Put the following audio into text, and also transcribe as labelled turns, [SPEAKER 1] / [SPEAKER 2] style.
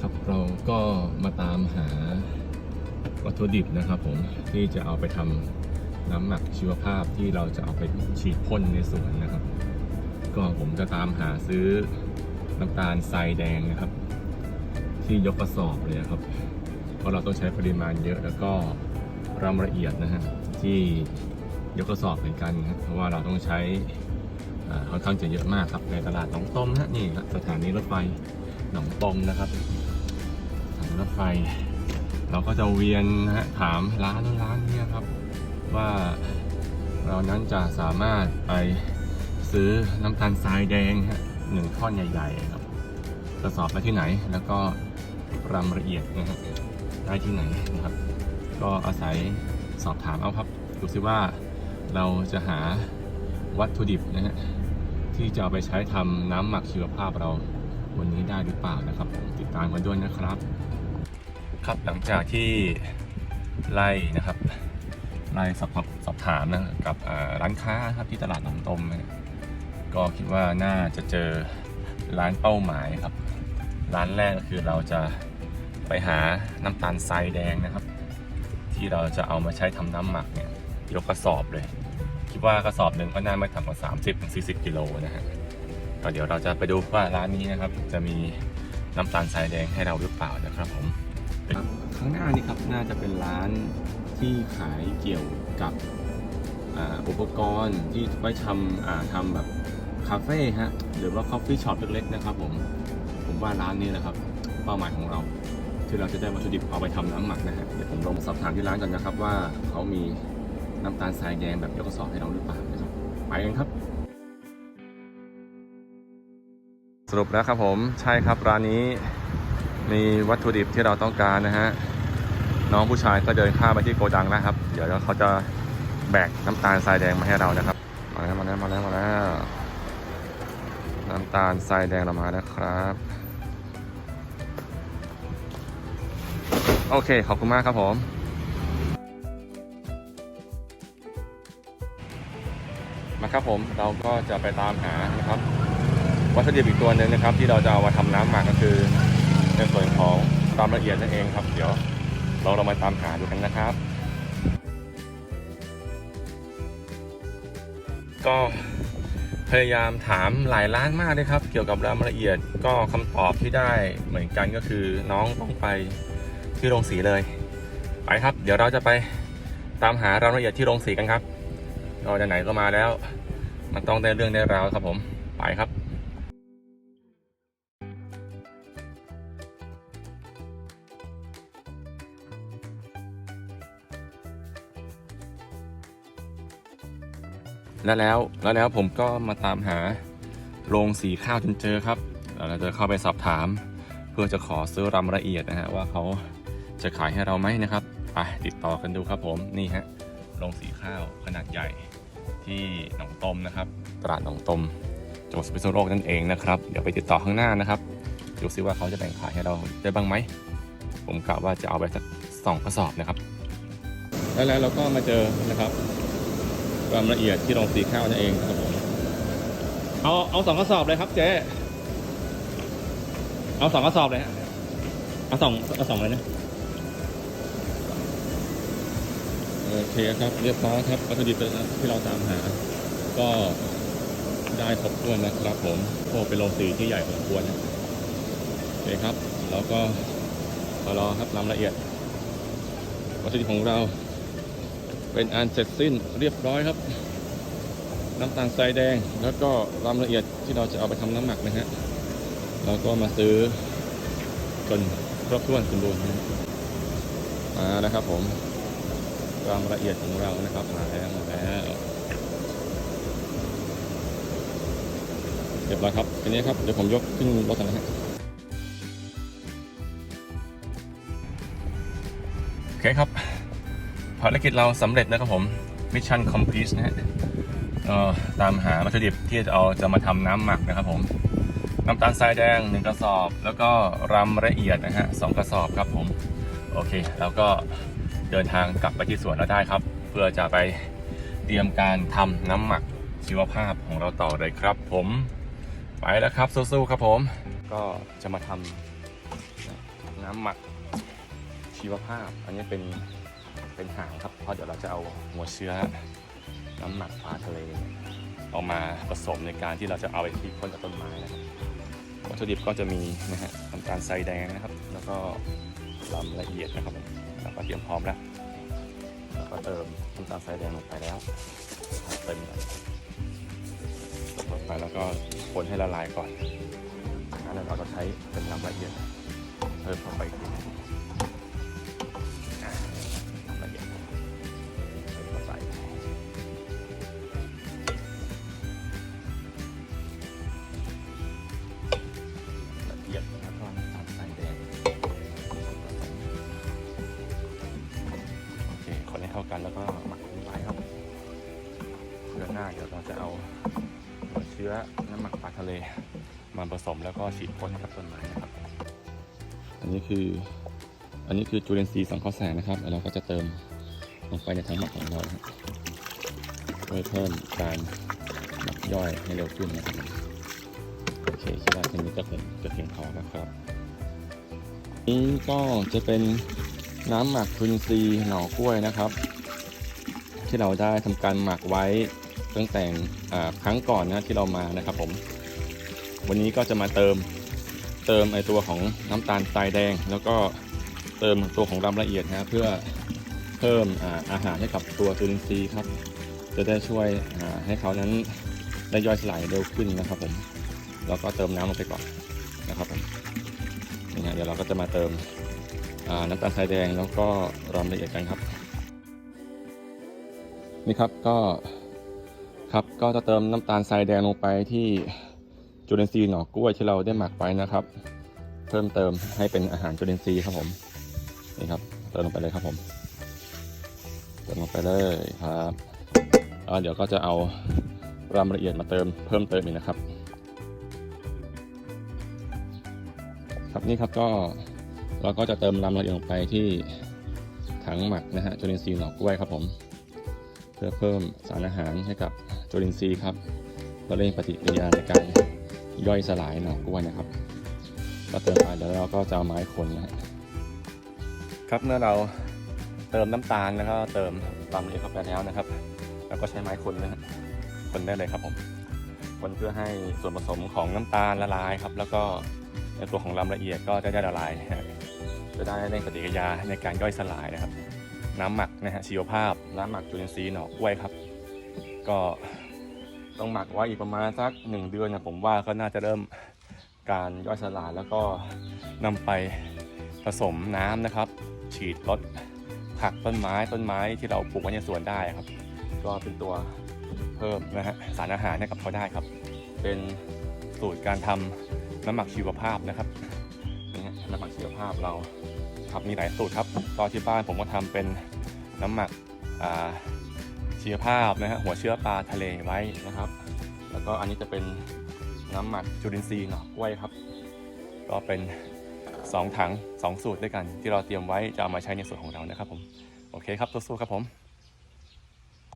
[SPEAKER 1] ครับเราก็มาตามหาวัตถุดิบนะครับผมที่จะเอาไปทำน้ำหมักชีวภาพที่เราจะเอาไปฉีดพ่นในสวนนะครับ ก็ผมจะตามหาซื้อน้ำตาลทรายแดงนะครับ ที่ยกกระสอบเลยครับ เพราะเราต้องใช้ปริมาณเยอะแล้วก็รำละเอียดนะฮะที่ยกกระสอบเหมือนกันครับเพราะว่าเราต้องใช้ค่อนข้างจะเยอะมากครับในตลาดหนองต้มนะฮะนี่สถานีรถไฟหนองต้มนะครับ สถานีรถไฟเราก็จะเวียนนะฮะถามร้านนู้นร้านนี้ครับ ว่าเรานั้นจะสามารถไปซื้อน้ำตาลทรายแดงฮะหนึ่งท่อนใหญ่ๆครับกระสอบไปที่ไหน แล้วก็รำละเอียดนะฮะได้ที่ไหนนะครับ ก็อาศัยสอบถามเอาครับดูซิว่าเราจะหาวัตถุดิบนะฮะที่จะเอาไปใช้ทำน้ำหมักชีวภาพเราวันนี้ได้หรือเปล่านะครับ ติดตามกันด้วยนะครับ ครับหลังจากที่ไล่นะครับไล่สอบสอบถามนะกับร้านค้าครับที่ตลาดหนองตมนะก็คิดว่าน่าจะเจอร้านเป้าหมายครับ ร้านแรกก็คือเราจะไปหาน้ำตาลทรายแดงนะครับ ที่เราจะเอามาใช้ทำน้ำหมักเนี่ยยกกระสอบเลย คิดว่ากระสอบหนึ่งก็น่าไม่ต่ำกว่า 30-40กิโลนะฮะก็เดี๋ยวเราจะไปดูว่าร้านนี้นะครับ จะมีน้ำตาลทรายแดงให้เราหรือเปล่านะครับผม ข้างหน้านี่ครับน่าจะเป็นร้านที่ขายเกี่ยวกับอุปกรณ์ที่ไว้ทำทำแบบคาเฟ่ฮะหรือว่าคอฟฟี่ช็อปเล็กๆนะครับผมผมว่าร้านนี้แหละครับ เป้าหมายของเราที่เราจะได้วัตถุดิบเอาไปทำน้ำหมักนะฮะเดี๋ยวผมลงสอบถามที่ร้านกันนะครับว่าเขามีน้ำตาลทรายแดงแบบยกกระสอบให้เราหรือเปล่านะครับไปกันครับ สรุปแล้วครับผมใช่ครับร้านนี้ มีวัตถุดิบที่เราต้องการนะฮะ น้องผู้ชายก็เดินข้ามไปที่โกดังแล้วครับ เดี๋ยวเขาจะแบกน้ำตาลทรายแดงมาให้เรานะครับ มาแล้วมาแล้วมาแล้วมาแล้ว น้ำตาลทรายแดงเรามาแล้วครับ โอเค ขอบคุณมากครับผม มาครับผมเราก็จะไปตามหานะครับ วัตถุดิบอีกตัวหนึ่งนะครับ ที่เราจะเอามาทำน้ำหมักก็คือ ในส่วนของความละเอียดนั่นเองครับ เดี๋ยวเราเรามาตามหาดูกันนะครับ ก็พยายามถามหลายร้านมากเลยครับ เกี่ยวกับรายละเอียดก็คำตอบที่ได้เหมือนกันก็คือน้องต้องไปที่โรงสีเลยไปครับ เดี๋ยวเราจะไปตามหารายละเอียดที่โรงสีกันครับก็ไหนก็มาแล้ว มันต้องได้เรื่องได้ราวครับผมไปครับ แล้วแล้วแล้วแล้วผมก็มาตามหาโรงสีข้าวจนเจอครับแล้วเราจะเข้าไปสอบถาม เพื่อจะขอซื้อรำละเอียดนะฮะว่าเขาจะขายให้เราไหมนะครับไปติดต่อกันดูครับผมนี่ฮะโรงสีข้าวขนาดใหญ่ที่หนองตมนะครับตลาดหนองตมจังหวัดสุพรรณโลกนั่นเองนะครับเดี๋ยวไปติดต่อข้างหน้านะครับดูซิว่าเขาจะแบ่งขายให้เราได้บ้างไหมผมกะว่าจะเอาไปสักสองกระสอบนะครับ แล้วแล้วเราก็มาเจอนะครับ ความละเอียดที่โรงสีข้าวนั่นเองครับผมเอาเอาสองกระสอบเลยครับเจ๊เอาสองกระสอบเลยฮะเอาสองเอาสองเลยนะโอเคครับเรียบร้อยครับวัตถุดิบที่เราตามหา ก็ได้ครบถ้วนนะครับผมโอ้เป็นโรงสีที่ใหญ่พอสมควรนะโอเคครับ แล้วก็รอครับรายละเอียดวัตถุดิบของเรา เป็นอันเสร็จสิ้นเรียบร้อยครับ น้ำตาลทรายแดง แล้วก็รายละเอียดที่เราจะเอาไปทำน้ำหมักนะฮะเราก็มาซื้อจนครบถ้วนสมบูรณ์นะมาแล้วครับผมความละเอียดของเรานะครับมาแล้วมาแล้วเรียบร้อยครับทีนี้ครับเดี๋ยวผมยกขึ้นรถกันนะฮะโอเคครับ ภารกิจเราสำเร็จนะครับผมมิชชั่นคอมพลีทนะฮะก็ตามหาวัตถุดิบที่จะเอาจะมาทำน้ำหมักนะครับผมน้ำตาลทรายแดง 1 กระสอบ แล้วก็รำละเอียดนะฮะสกระสอบครับผม โอเค แล้วก็เดินทางกลับไปที่สวนเราได้ครับ เพื่อจะไปเตรียมการทำน้ำหมักชีวภาพของเราต่อเลยครับ ผมไปแล้วครับสู้ๆครับผม ก็จะมาทำน้ำหมักชีวภาพ อันนี้เป็น เป็นหางครับ เพราะเดี๋ยวเราจะเอาหัวเชื้อ น้ำหมักปลาทะเลเอามาผสมในการที่เราจะเอาไปที่พ่นกับต้นไม้นะครับวัตถุดิบก็จะมีนะฮะน้ำตาลทรายแดงนะครับ แล้วก็ลำละเอียดนะครับผมแล้วก็เตรียมพร้อมแล้วแล้วก็เติมน้ำตาลทรายแดงลงไปแล้วเต็มลงไปแล้วก็คนให้ละลายก่อนจากนั้นเราก็ใช้เป็นน้ำละเอียดเพิ่มเข้าไปอีก ชื้อน้ำหมักปลาทะเลมาผสมแล้วก็ฉีดพ่นให้กับต้นไม้นะครับ อันนี้คือ อันนี้คือจุลินทรีย์สังเคราะห์แสงนะครับแล้วเราก็จะเติมลงไปในถังหมักของเราครับเพื่อเพิ่มการหมักย่อยให้เร็วขึ้นนะครับโอเคคิดว่าแค่นี้ก็คงจะเพียงพอแล้วครับนี้ก็จะเป็นน้ำหมักจุลินทรีย์หน่อกล้วยนะครับ ที่เราได้ทำการหมักไว้ ตั้งแต่อ่าครั้งก่อนนะที่เรามานะครับผม วันนี้ก็จะมาเติมเติมไอตัวของน้ำตาลทรายแดง แล้วก็เติมตัวของรำละเอียดนะเพื่อเพิ่มอาอาหารให้กับตัวจุลินทรีย์ครับ จะได้ช่วยให้เขานั้นได้ย่อยสลายเร็วขึ้นนะครับผมแล้วก็เติมน้ำลงไปก่อนนะครับผมนี่ฮะเดี๋ยวเราก็จะมาเติมน้ำตาลทรายแดงแล้วก็รำละเอียดกันครับนี่ครับก็ ครับก็จะเติมน้ำตาลทรายแดงลงไปที่จุลินทรีย์หน่อกล้วยที่เราได้หมักไว้นะครับ เพิ่มเติมให้เป็นอาหารจุลินทรีย์ครับผมนี่ครับเติมลงไปเลยครับผมเติมลงไปเลยครับเดี๋ยวก็จะเอารำละเอียดมาเติมเพิ่มเติมอีกนะครับ ครับนี่ครับก็เราก็จะเติมรำละเอียดลงไปที่ถังหมักนะฮะจุลินทรีย์หน่อกล้วยครับผม เพื่อเพิ่มสารอาหารให้กับจุลินทรีย์ครับเพื่อเร่งปฏิกิริยาในการย่อยสลายหน่อกล้วยนะครับก็เติมไปแล้วเราก็จะเอาไม้คนนะครับเมื่อเราเติมน้ำตาลแล้วก็เติมความละเอียดเข้าไปแล้วนะครับ แล้วก็ใช้ไม้คนนะฮะคนได้เลยครับผมคนเพื่อให้ส่วนผสมของน้ำตาลละลายครับ แล้วก็ในตัวของลำละเอียดก็จะได้ละลายจะได้เร่งปฏิกิริยาในการย่อยสลายนะครับ น้ำหมักนะฮะชีวภาพ น้ำหมักจุลินทรีย์หน่อกล้วยครับ ก็ต้องหมักไว้อีกประมาณสักหนึ่งเดือนนะผมว่าก็น่าจะเริ่มการย่อยสลายแล้วก็นำไปผสมน้ำนะครับ ฉีดลดผักต้นไม้ต้นไม้ที่เราปลูกไว้ในสวนได้ครับ ก็เป็นตัวเพิ่มนะฮะสารอาหารให้กับเขาได้ครับ เป็นสูตรการทำน้ำหมักชีวภาพนะครับนี่น้ำหมักชีวภาพเราครับมีหลายสูตรครับ ตอนที่บ้านผมก็ทำเป็นน้ำหมักเชื้อภาพนะฮะหัวเชื้อปลาทะเลไว้นะครับ แล้วก็อันนี้จะเป็นน้ำหมักจุลินทรีย์เนาะกล้วยครับ ก็เป็น 2 ถัง 2 สูตรด้วยกัน ที่เราเตรียมไว้จะเอามาใช้ในส่วนของเรานะครับผม โอเคครับสู้ๆครับผม